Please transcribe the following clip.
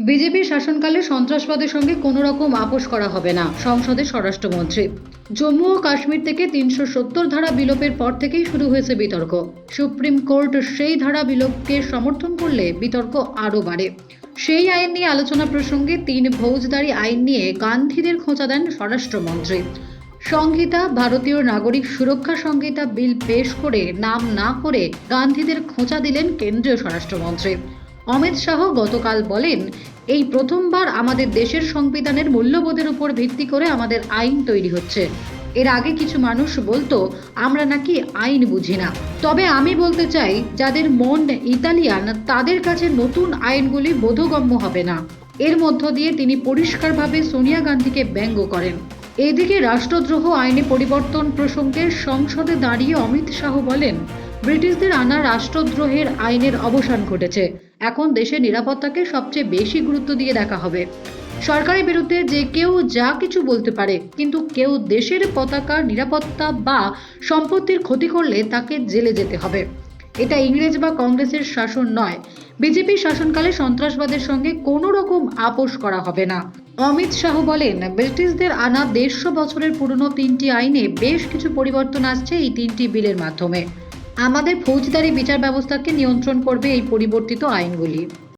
BJP শাসনকালে সন্ত্রাসবাদের সঙ্গে কোনো রকম আপোষ করা হবে না সংসদে স্বরাষ্ট্রমন্ত্রী। জম্মু ও কাশ্মীর থেকে তিনশো সত্তর ধারা বিলোপের পর থেকেই শুরু হয়েছে বিতর্ক। সুপ্রিম কোর্ট সেই ধারা বিলোপকে সমর্থন করলে বিতর্ক আরও বাড়ে। সেই আইন নিয়ে আলোচনা প্রসঙ্গে তিন ফৌজদারি আইন নিয়ে গান্ধীদের খোঁচা দেন স্বরাষ্ট্রমন্ত্রী। সংহিতা, ভারতীয় নাগরিক সুরক্ষা সংহিতা বিল পেশ করে নাম না করে গান্ধীদের খোঁচা দিলেন কেন্দ্রীয় স্বরাষ্ট্রমন্ত্রী। অমিত শাহ গতকাল বলেন, এই প্রথমবার আমাদের দেশের সংবিধানের মূল্যবোধের উপর ভিত্তি করে আমাদের আইন তৈরি হচ্ছে। এর আগে কিছু মানুষ বলতো, আমরা নাকি আইন বুঝি না। তবে আমি বলতে চাই, যাদের মন ইতালিয়ান, তাদের কাছে নতুন আইনগুলি বোধগম্য হবে না। এর মধ্য দিয়ে তিনি পরিষ্কারভাবে সোনিয়া গান্ধীকে ব্যঙ্গ করেন। এদিকে রাষ্ট্রদ্রোহ আইনে পরিবর্তন প্রসঙ্গে সংসদে দাঁড়িয়ে অমিত শাহ বলেন ব্রিটিশদের আনা রাষ্ট্রদ্রোহের আইনের অবসান ঘটেছে। এখন দেশের নিরাপত্তাকে সবচেয়ে বেশি গুরুত্ব দিয়ে দেখা হবে। সরকারের বিরুদ্ধে যে কেউ যা কিছু বলতে পারে, কিন্তু কেউ দেশের পতাকা, নিরাপত্তা বা সম্পত্তির ক্ষতি করলে তাকে জেলে যেতে হবে। এটা ইংরেজ বা কংগ্রেসের শাসন নয়। বিজেপি শাসনকালে সন্ত্রাসবাদের সঙ্গে কোনো রকম আপোষ করা হবে না। অমিত শাহ বলেন, ব্রিটিশদের আনা দেড়শো বছরের পুরনো তিনটি আইনে বেশ কিছু পরিবর্তন আসছে এই তিনটি বিলের মাধ্যমে। আমাদের ফৌজদারি বিচার ব্যবস্থাকে নিয়ন্ত্রণ করবে এই পরিবর্তিত আইনগুলি।